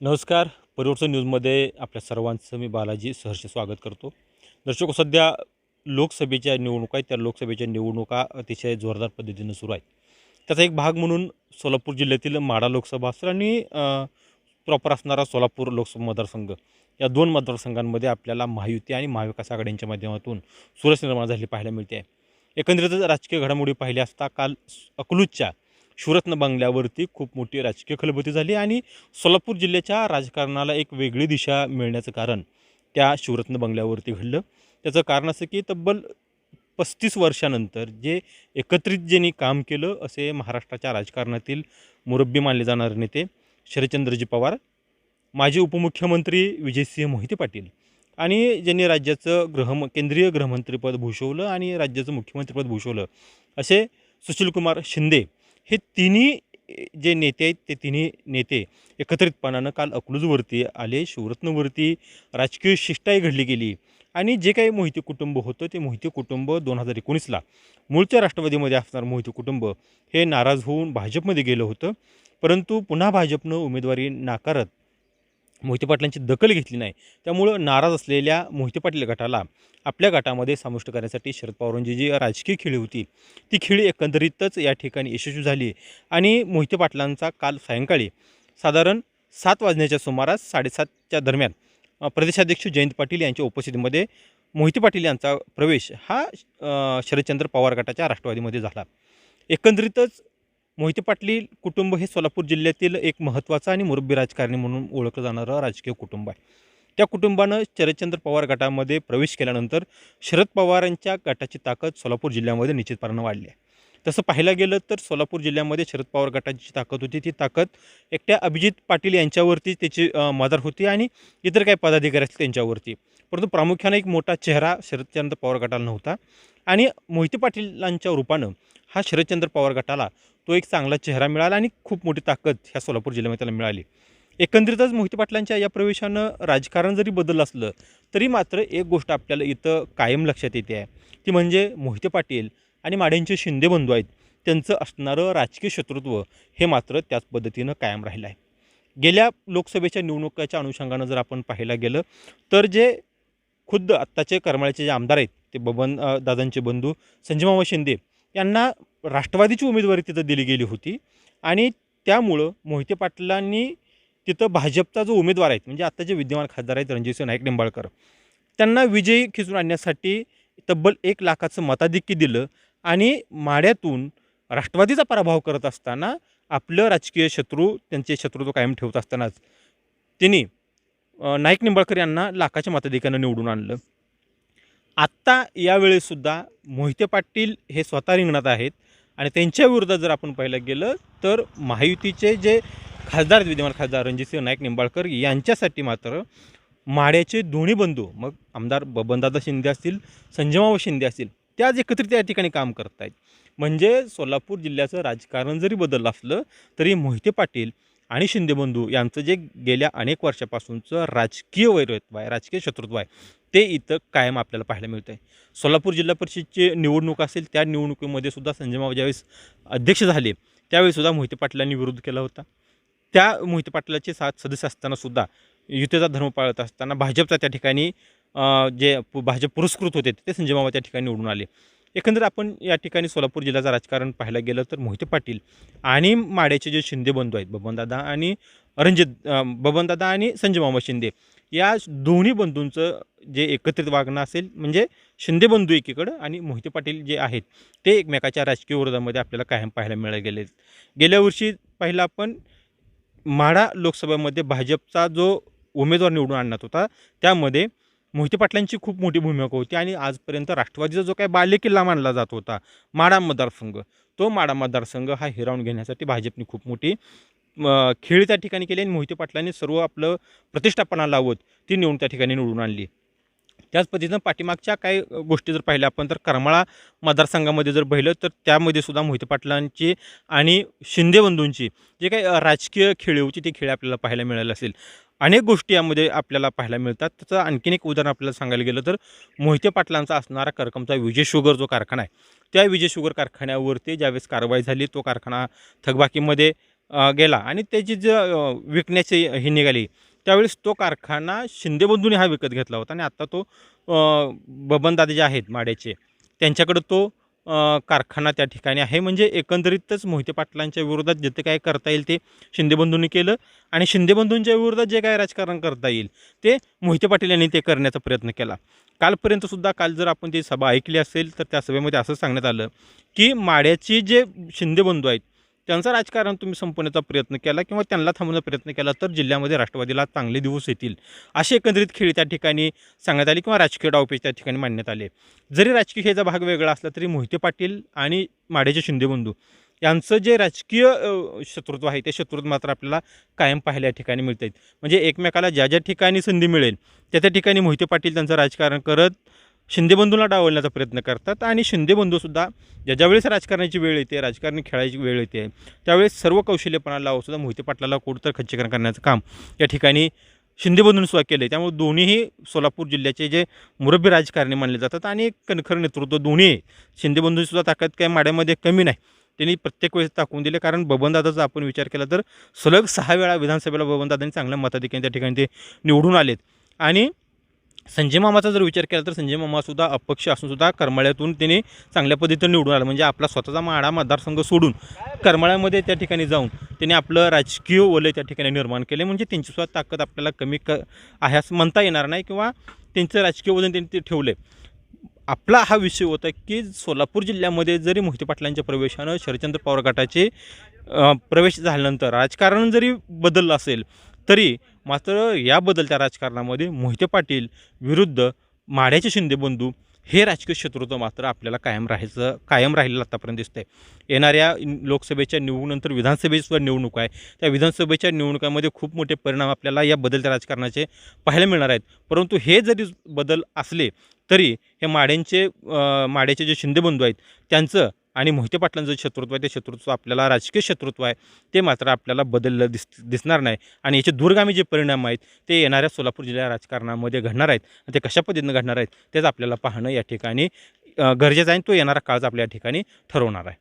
नमस्कार. परिवर्तन न्यूजमध्ये आपल्या सर्वांचं मी बालाजी सहर्ष स्वागत करतो. दर्शको हो, सध्या लोकसभेच्या निवडणुका आहेत. त्या लोकसभेच्या निवडणुका अतिशय जोरदार पद्धतीनं सुरू आहेत. त्याचा एक भाग म्हणून सोलापूर जिल्ह्यातील माडा लोकसभा असेल आणि प्रॉपर असणारा सोलापूर लोकसभा मतदारसंघ. या दोन मतदारसंघांमध्ये आपल्याला महायुती आणि महाविकास आघाडींच्या माध्यमातून सुरस निर्माण झाली पाहायला मिळते. आहे एकंदरीतच राजकीय घडामोडी पाहिल्या असता काल अकलूजच्या शिवरत्न बंगल्यावरती खूप मोठी राजकीय खलबती झाली आणि सोलापूर जिल्ह्याच्या राजकारणाला एक वेगळी दिशा मिळण्याचं कारण त्या शिवरत्न बंगल्यावरती घडलं. त्याचं कारण असं की तब्बल पस्तीस वर्षानंतर जे एकत्रित ज्यांनी काम केलं असे महाराष्ट्राच्या राजकारणातील मुरब्बी मानले जाणारे नेते शरदचंद्रजी पवार माजी उपमुख्यमंत्री विजयसिंह मोहिते पाटील आणि ज्यांनी राज्याचं गृह केंद्रीय गृहमंत्रीपद भूषवलं आणि राज्याचं मुख्यमंत्रीपद भूषवलं असे सुशीलकुमार शिंदे हे तिन्ही जे नेते आहेत ते तिन्ही नेते एकत्रितपणानं काल अकलूजवरती आले शिवरत्नवरती राजकीय शिष्टाई घडली गेली. आणि जे काही मोहिते कुटुंब होतं ते मोहिते कुटुंब दोन हजार एकोणीसला मूळच्या राष्ट्रवादीमध्ये असणारं मोहिते कुटुंब हे नाराज होऊन भाजपमध्ये गेलं होतं. परंतु पुन्हा भाजपनं उमेदवारी नाकारत मोहिते पाटलांची दखल घेतली नाही. त्यामुळं नाराज असलेल्या मोहिते पाटील गटाला आपल्या गटामध्ये समाविष्ट करण्यासाठी शरद पवारांची जी राजकीय खेळी होती ती खेळी एकंदरीतच या ठिकाणी यशस्वी झाली. आणि मोहिते पाटलांचा काल सायंकाळी साधारण सात वाजण्याच्या सुमारास साडेसातच्या दरम्यान प्रदेशाध्यक्ष जयंत पाटील यांच्या उपस्थितीमध्ये मोहिते पाटील यांचा प्रवेश हा शरदचंद्र पवार गटाच्या राष्ट्रवादीमध्ये झाला. एकंदरीतच मोहिते पाटील कुटुंब हे सोलापूर जिल्ह्यातील एक महत्त्वाचं आणि मुरब्बी राजकारणी म्हणून ओळखलं जाणारं राजकीय कुटुंब आहे. त्या कुटुंबानं शरदचंद्र पवार गटामध्ये प्रवेश केल्यानंतर शरद पवारांच्या गटाची ताकद सोलापूर जिल्ह्यामध्ये निश्चितपणानं वाढली आहे. तसं पाहायला गेलं तर सोलापूर जिल्ह्यामध्ये शरद पवार गटाची ताकद होती. ती ताकद एकट्या अभिजित पाटील यांच्यावरती त्याची मदार होती आणि इतर काही पदाधिकारी असतील त्यांच्यावरती. परंतु प्रामुख्याने एक मोठा चेहरा शरदचंद्र पवार गटाला नव्हता. आणि मोहिते पाटीलांच्या रूपानं हा शरदचंद्र पवार गटाला तो एक चांगला चेहरा मिळाला आणि खूप मोठी ताकद ह्या सोलापूर जिल्ह्यामध्ये त्याला मिळाली. एकंदरीतच मोहिते पाटलांच्या या प्रवेशानं राजकारण जरी बदललं असलं तरी मात्र एक गोष्ट आपल्याला इथं कायम लक्षात येते आहे. ती म्हणजे मोहिते पाटील आणि माडेंचे शिंदे बंधू आहेत. त्यांचं असणारं राजकीय शत्रुत्व हे मात्र त्याच पद्धतीनं कायम राहिलं आहे. गेल्या लोकसभेच्या निवडणुकाच्या अनुषंगानं जर आपण पाहायला गेलं तर जे खुद्द आत्ताचे करमाळ्याचे जे आमदार आहेत ते बबन दादांचे बंधू संजय शिंदे यांना राष्ट्रवादीची उमेदवारी तिथं दिली गेली होती. आणि त्यामुळं मोहिते पाटलांनी तिथं भाजपचा जो उमेदवार आहेत म्हणजे आत्ताचे विद्यमान खासदार आहेत रणजितसिंह नाईक निंबाळकर त्यांना विजयी खिचून आणण्यासाठी तब्बल एक लाखाचं मताधिक्य दिलं आणि माड्यातून राष्ट्रवादीचा पराभव करत असताना आपलं राजकीय शत्रू त्यांचे शत्रुत्व कायम ठेवत असतानाच त्यांनी नाईक निंबाळकर यांना लाखाच्या मताधिक्यानं निवडून आणलं. आत्ता यावेळेसुद्धा मोहिते पाटील हे स्वतः रिंगणात आहेत. आणि त्यांच्या विरोधात जर आपण पाहिलं गेलं तर महायुतीचे जे खासदार विद्यमान खासदार रणजितसिंह नाईक निंबाळकर यांच्यासाठी मात्र माड्याचे दोन्ही बंधू मग आमदार बबनदादा शिंदे असतील संजयमाव शिंदे असतील ते आज एकत्रित या ठिकाणी काम करत आहेत म्हणजे सोलापूर जिल्ह्याचं राजकारण जरी बदललं असलं तरी मोहिते पाटील आणि शिंदे बंधू यांचं जे गेल्या अनेक वर्षापासूनचं राजकीय वैरत्व आहे राजकीय शत्रुत्व आहे ते इथं कायम आपल्याला पाहायला मिळतं आहे सोलापूर जिल्हा परिषदची निवडणूक असेल त्या निवडणुकीमध्ये सुद्धा संजय माव ज्यावेळेस अध्यक्ष झाले त्यावेळी सुद्धा मोहिते पाटलांनी विरोध केला होता. त्या मोहिते पाटलाचे सात सदस्य असताना सुद्धा युतीचा धर्म पाळत असताना भाजपचा त्या ठिकाणी जे पु- भाजप पुरस्कृत होते ते संजय मामा त्या ठिकाणी निवडून आले. एकंदर आपण या ठिकाणी सोलापूर जिल्ह्याचं राजकारण पाहायला गेलं तर मोहिते पाटील आणि माड्याचे जे शिंदे बंधू आहेत बबनदादा आणि रणजित बबनदादा आणि संजय मामा शिंदे या दोन्ही बंधूंचं जे एकत्रित वागणं असेल म्हणजे शिंदे बंधू एकीकडं आणि मोहिते पाटील जे आहेत ते एकमेकाच्या राजकीय विरोधामध्ये आपल्याला कायम पाहायला मिळाले गेले. गेल्या वर्षी पाहिलं आपण माढा लोकसभेमध्ये भाजपचा जो उमेदवार निवडून आणण्यात होता त्यामध्ये मोहिते पाटलांची खूप मोठी भूमिका होती आणि आजपर्यंत राष्ट्रवादीचा जो काही बालेकिल्ला मानला जात होता माढा मतदारसंघ तो माढा मतदारसंघ हा हिरावून घेण्यासाठी भाजपने खूप मोठी खेळ त्या ठिकाणी केली आणि मोहिते पाटलांनी सर्व आपलं प्रतिष्ठापना लावत ती निवडून त्या ठिकाणी निवडून आणली. त्याच पद्धतीनं पाठीमागच्या काही गोष्टी जर पाहिल्या आपण तर करमाळा मतदारसंघामध्ये जर पाहिलं तर त्यामध्ये सुद्धा मोहिते पाटलांची आणि शिंदे बंधूंची जे काही राजकीय खेळी होती ती खेळ आपल्याला पाहायला मिळाली असेल. अनेक गोष्टी यामध्ये आपल्याला पाहायला मिळतात. त्याचं आणखीन एक उदाहरण आपल्याला सांगायला गेलं तर मोहिते पाटलांचा असणारा करकमचा विजय शुगर जो कारखाना आहे त्या विजय शुगर कारखान्यावरती ज्यावेळेस कारवाई झाली तो कारखाना थकबाकीमध्ये गेला आणि त्याची जे विकण्याची ही निघाली त्यावेळेस तो कारखाना शिंदेबंधूंनी हा विकत घेतला होता आणि आत्ता तो बबनदादे जे आहेत माड्याचे त्यांच्याकडं तो कारखाना त्या ठिकाणी आहे. म्हणजे एकंदरीतच मोहिते पाटलांच्या विरोधात जिथे काय करता येईल ते शिंदेबंधूंनी केलं आणि शिंदेबंधूंच्या विरोधात जे काय राजकारण करता येईल ते मोहिते पाटील यांनी ते करण्याचा प्रयत्न केला. कालपर्यंत सुद्धा काल जर आपण ती सभा ऐकली असेल तर त्या सभेमध्ये असं सांगण्यात आलं की माड्याची जे शिंदेबंधू आहेत त्यांचं राजकारण तुम्ही संपवण्याचा प्रयत्न केला किंवा त्यांना थांबवण्याचा प्रयत्न केला तर जिल्ह्यामध्ये राष्ट्रवादीला चांगले दिवस येतील. अशी एकंदरीत खेळी त्या ठिकाणी सांगण्यात आली किंवा राजकीय डावपेच त्या ठिकाणी मांडण्यात आले. जरी राजकीय खेळचा भाग वेगळा असला तरी मोहिते पाटील आणि माडेचे शिंदेबंधू यांचं जे राजकीय शत्रुत्व आहे ते शत्रुत्व मात्र आपल्याला कायम पाहिल्या ठिकाणी मिळत आहेत म्हणजे एकमेकाला ज्या ज्या ठिकाणी संधी मिळेल त्या त्या ठिकाणी मोहिते पाटील त्यांचं राजकारण करत शिंदेबंधूला डावलण्याचा प्रयत्न करतात आणि शिंदेबंधूसुद्धा ज्या ज्यावेळेस राजकारणाची वेळ येते राजकारणी खेळायची वेळ येते त्यावेळेस सर्व कौशल्यपणा लावूनसुद्धा मोहिते पाटलाला कुठं खच्चीकरण करण्याचं काम या ठिकाणी शिंदे सुद्धा केलं आहे त्यामुळे दोन्हीही सोलापूर जिल्ह्याचे जे मुरब्बी राजकारणी मानले जातात आणि कणखर नेतृत्व दोन्ही आहे सुद्धा ताकद काय माड्यामध्ये कमी नाही. त्यांनी प्रत्येक वेळेस टाकून दिले. कारण बबनदादाचा आपण विचार केला तर सलग सहा वेळा विधानसभेला बबनदादांनी चांगल्या मताधिकारी त्या ठिकाणी ते निवडून आलेत. आणि संजय मामाचा जर विचार केला तर संजय मामासुद्धा अपक्ष असून सुद्धा करमाळ्यातून त्यांनी चांगल्या पद्धतीने निवडून आला. म्हणजे आपला स्वतःचा माडा मतदारसंघ सोडून करमाळ्यामध्ये त्या ठिकाणी जाऊन त्यांनी आपलं राजकीय वलय त्या ठिकाणी निर्माण केले. म्हणजे त्यांची सुद्धा ताकद आपल्याला कमी क आहे असं म्हणता येणार नाही किंवा त्यांचं राजकीय वजन त्यांनी ते ठेवलं आपला हा विषय होता की सोलापूर जिल्ह्यामध्ये जरी मोहिते पाटलांच्या प्रवेशानं शरदचंद्र पवार गटाचे प्रवेश झाल्यानंतर राजकारण जरी बदललं असेल तरी मात्र या बदलत्या राजकारणामध्ये मोहिते पाटील विरुद्ध माड्याचे शिंदेबंधू हे राजकीय शत्रुत्व मात्र आपल्याला कायम राहायचं कायम राहिलेलं आत्तापर्यंत दिसतंय. येणाऱ्या लोकसभेच्या निवडणुकीनंतर विधानसभेची निवडणूक आहे. त्या विधानसभेच्या निवडणुकामध्ये खूप मोठे परिणाम आपल्याला या बदलत्या राजकारणाचे पाहायला मिळणार आहेत. परंतु हे जरी बदल असले तरी हे माड्यांचे माड्याचे जे शिंदेबंधू आहेत त्यांचं आणि मोहिते पाटलांचं जे शत्रुत्व आहे ते शत्रुत्व आपल्याला राजकीय शत्रुत्व आहे ते मात्र आपल्याला बदललं दिस दिसणार नाही. आणि याचे दूरगामी जे परिणाम आहेत ते येणाऱ्या सोलापूर जिल्ह्या राजकारणामध्ये घडणार आहेत. आणि ते कशा पद्धतीनं घडणार आहेत तेच आपल्याला पाहणं या ठिकाणी गरजेचं आहे आणि तो येणारा काळच आपल्या या ठिकाणी ठरवणार आहे.